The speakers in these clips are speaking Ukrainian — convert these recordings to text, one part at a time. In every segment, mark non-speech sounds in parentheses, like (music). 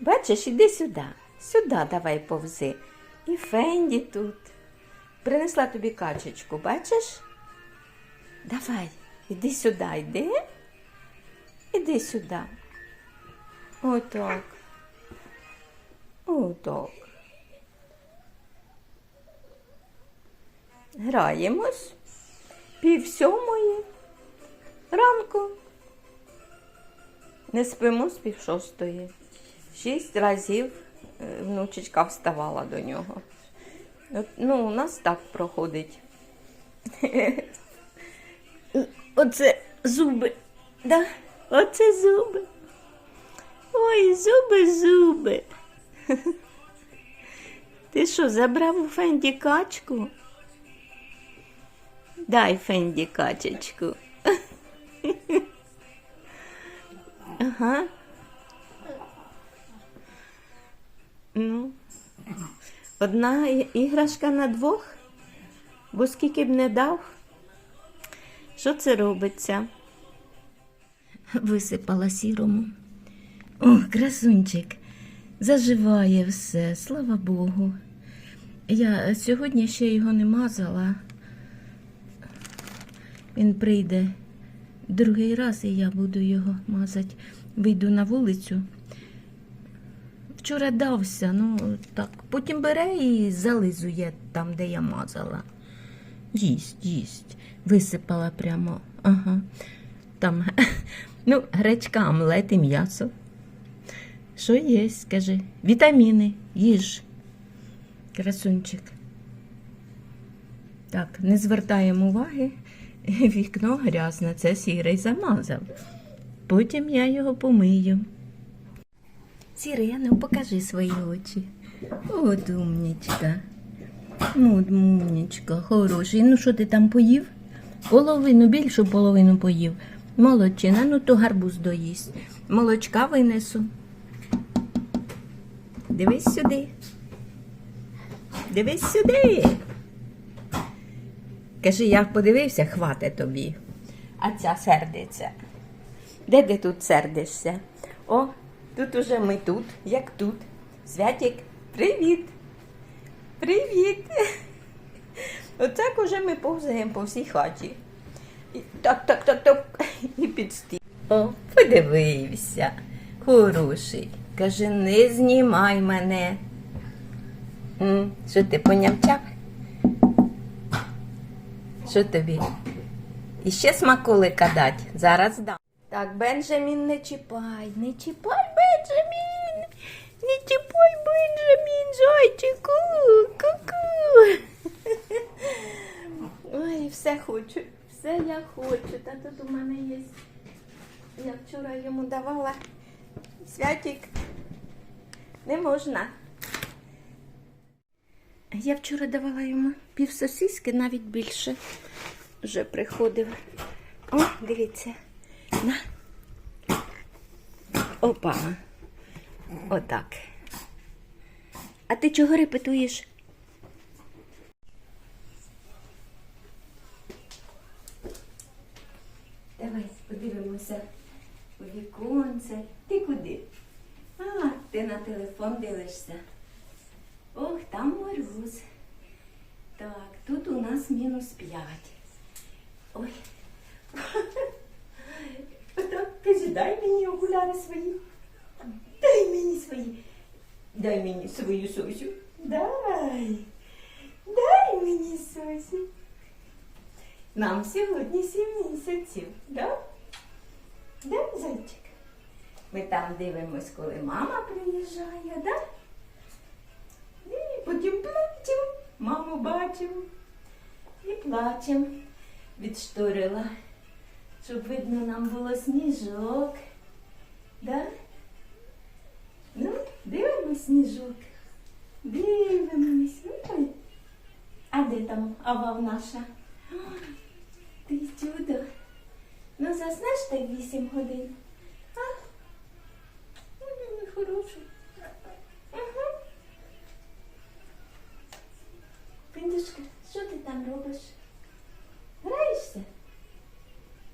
Бачиш, іди сюди. Сюди давай повзи. І Фенді тут. Принесла тобі качечку, бачиш? Давай, іди сюди, йди. Іди сюди. Отак. Отак. Граємось пів сьомої ранку. Не спимо з пів шостої. Шість разів е, внучечка вставала до нього. Ну, у нас так проходить. (laughs) Оце зуби. Да? Оце зуби. Ой, зуби, зуби. (laughs) Ти що, забрав у Фенді качку? Дай Фенді качечку. (laughs) Ага. Ну, одна іграшка на двох, бо скільки б не дав. Що це робиться? Висипала сірому. О, красунчик, заживає все, слава Богу. Я сьогодні ще його не мазала. Він прийде другий раз, і я буду його мазати. Вийду на вулицю. Вчора дався, ну так. Потім бере і зализує там, де я мазала. Їсть, їсть. Висипала прямо. Ага. Там, (laughs) ну, гречка, омлет і м'ясо. Що є, скажи? Вітаміни, їж. Красунчик. Так, не звертаємо уваги. (laughs) Вікно грязне, це сірий замазав. Потім я його помию. Сірено, покажи свої очі. От умнічка. От умнічка, хороший. Ну що ти там поїв? Половину, більшу половину поїв. Молодчина, ну то гарбуз доїсть. Молочка винесу. Дивись сюди. Дивись сюди. Кажи, я подивився, хвате тобі. А ця сердиться. Де ти тут сердишся? О, тут уже ми тут, як тут. Святік, привіт. Привіт. (laughs) Отак уже ми повзаємо по всій хаті. Так, так, так, так. (laughs) І під стіл. О, подивився. Хороший. Каже, не знімай мене. Що ти понявчав? Що тобі? І ще смаколика дать. Зараз дам. Так, Бенджамін, не чіпай, не чіпай, Бенджамін. Не чіпай, Бенджамін, зайчику. Ку-ку. Ой, все хочу. Все я хочу. Та тут у мене є. Я вчора йому давала. Святик. Не можна. Я вчора давала йому пів сосиски, навіть більше. Вже приходив. О, дивіться. На. Опа. Отак. А ти чого репетуєш? Давай подивимося у віконце. Ти куди? А, ти на телефон дивишся. Ох, там мороз. Так, тут у нас мінус 5. Ой. (laughs) Отак, кажи, дай мені окуляри свої. Дай мені свої. Дай мені свою сосю. Дай. Дай мені сосю. Нам сьогодні сім місяців, да? Да, зайчик? Ми там дивимось, коли мама приїжджає, да? І потім плачемо. Маму бачимо. І плачемо. Відшторила, щоб видно нам було сніжок. Да? Дивимось сніжок. Дивимось. Ой. А де там авав наша? О, Ти чудо. Ну, заснеш так вісім годин. А? Ну, хороший. Піндюшка, що ти там робиш? Граєшся?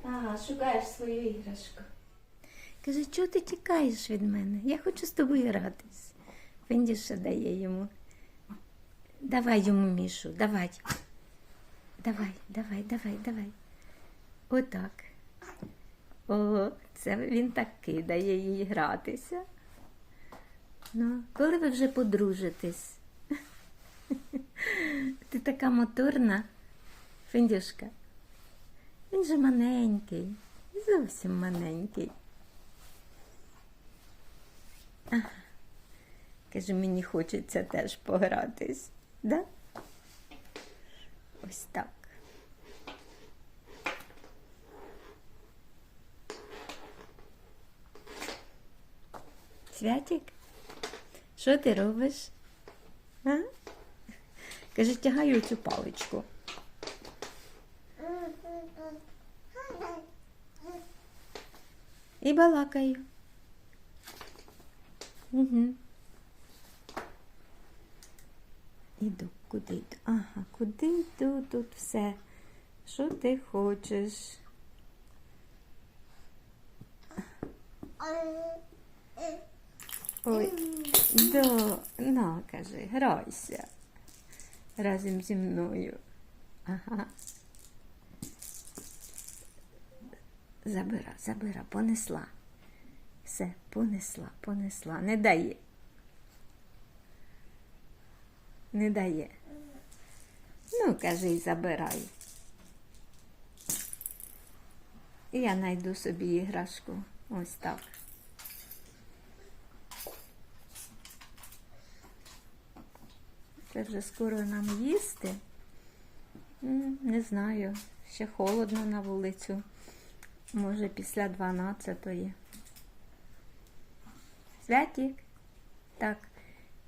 Ага, шукаєш свою іграшку. Каже, чого ти тікаєш від мене? Я хочу з тобою гратись. Фендюша дає йому. Давай йому мішу, давай. Давай, давай, давай, давай. Отак. О, це він так кидає їй гратися. Ну, коли ви вже подружитесь? (laughs) Ти така моторна, Фендюшка. Він же маленький, зовсім маленький. Ага. Каже, мені хочеться теж погратись, да? Ось так. Святик, що ти робиш? А? Каже, тягаю цю паличку. І балакаю. Угу. Іду, куди йду? Ага, куди йду тут все? Що ти хочеш? Ой, да, на, кажи, грайся разом зі мною. Ага. Забира, забира, понесла. Все, понесла, понесла. Не дає. Не дає. Ну, кажи, забирай. І я знайду собі іграшку. Ось так. Це вже скоро нам їсти. Не знаю, ще холодно на вулицю. Може, після 12-ї. Святік. Так.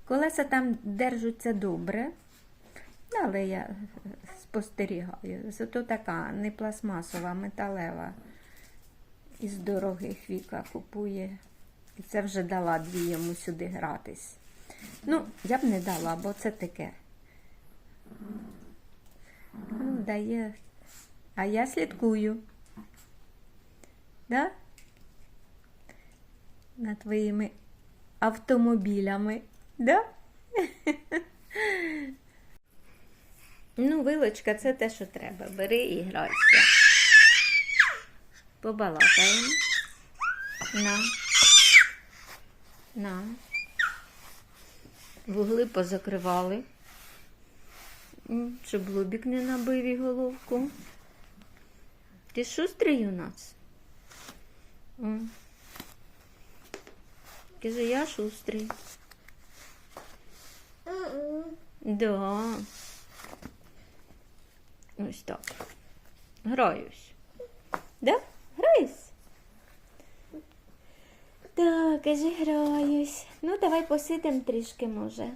Колеса там держаться добре, але я спостерігаю. Зато така не пластмасова, металева. Із дорогих віка купує. І це вже дала дві йому сюди гратись. Ну, я б не дала, бо це таке. Ну, дає. А я слідкую. Да? На твоїми автомобілями. Да? Ну, вилочка, це те, що треба. Бери і грайся. Побалакаємо. На. На. Вугли позакривали. Щоб лобік не набив і головку. Ти шустрий у нас? М. Каже, я шустрий. Да. Ось так. Граюсь. Да? Граюсь? Так, каже, граюсь. Ну, давай посидимо трішки, може.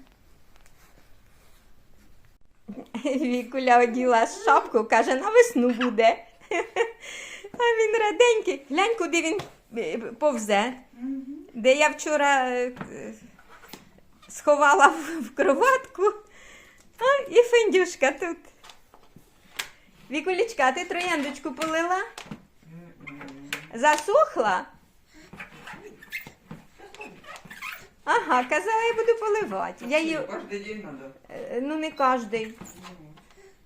Вікуля оділа шапку, каже, на весну буде. А він раденький. Глянь, куди він е, повзе. Де я вчора е, сховала в кроватку. А, і Фендюшка тут. Вікулічка, а ти трояндочку полила? Засохла? Ага, казала, я буду поливати. Я її, Каждый день е, ну не кожний.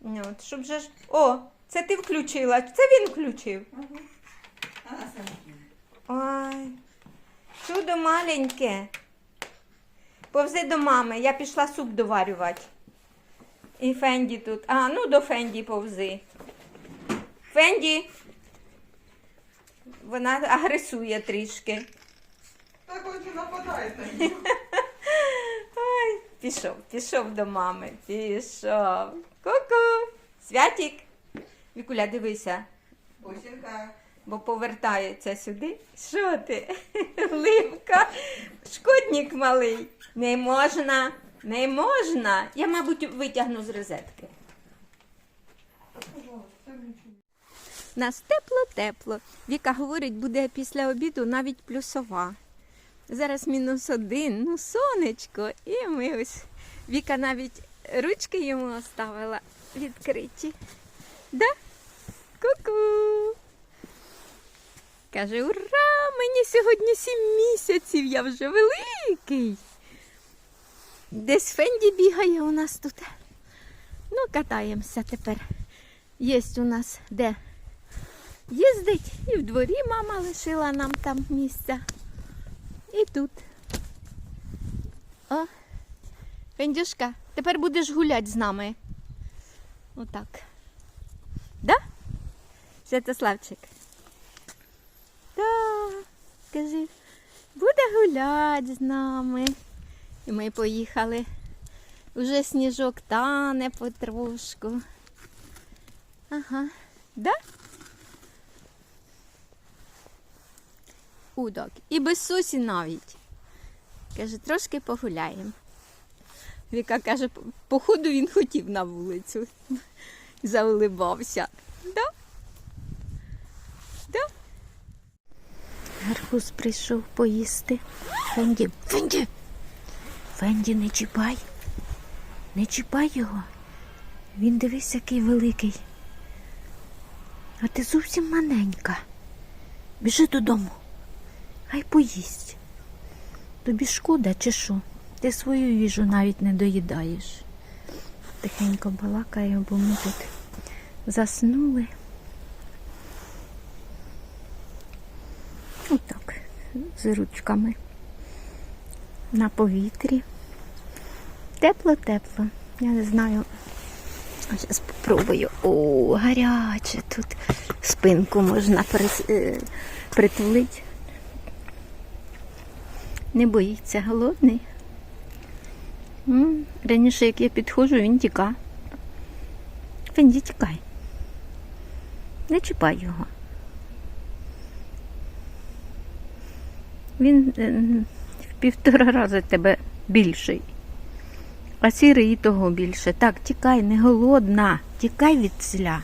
Ну, от, щоб же ж. О, це ти включила. Це він включив. Ой, чудо маленьке. Повзи до мами, я пішла суп доварювати. І Фенді тут. А, ну до Фенді повзи. Фенді. Вона агресує трішки. Так он же нападает на нее. (laughs) Ой, пішов, пішов до мами. Пішов. Ку-ку. Святік. Вікуля, дивися, Бусинка. бо повертається сюди. Що ти? (laughs) Ливка, шкодник малий. Не можна, не можна. Я, мабуть, витягну з розетки. Нас тепло-тепло. Віка говорить, буде після обіду навіть плюсова. Зараз мінус один, ну сонечко. І ми ось. Віка навіть ручки йому оставила відкриті. Да? Ку-ку. Каже, ура! Мені сьогодні сім місяців, я вже великий. Десь Фенді бігає у нас тут. Ну, катаємося тепер. Є у нас де їздить, і в дворі мама лишила нам там місця. І тут. О, Фендюшка, тепер будеш гуляти з нами. Отак. Да? Святославчик? Да, кажи, буде гуляти з нами. І ми поїхали. Уже сніжок тане потрошку. Ага, да? Удок. І без сусі навіть. Каже, трошки погуляємо. Віка каже, походу він хотів на вулицю. (laughs) Заулибався. Да? Да? Гарбуз прийшов поїсти. Фенді, Фенді! Фенді, не чіпай. Не чіпай його. Він дивись, який великий. А ти зовсім маленька. Біжи додому. Хай поїсть. Тобі шкода чи що? Ти свою їжу навіть не доїдаєш. Тихенько балакає, бо ми тут заснули. Отак, з ручками на повітрі. Тепло-тепло. Я не знаю. Зараз спробую. О, гаряче тут. Спинку можна е, притулити. Не боїться, голодний. Раніше, як я підходжу, він тіка. Фенді, тікай. Не чіпай його. Він е, півтора рази тебе більший. А сірий і того більше. Так, тікай, не голодна. Тікай від селя.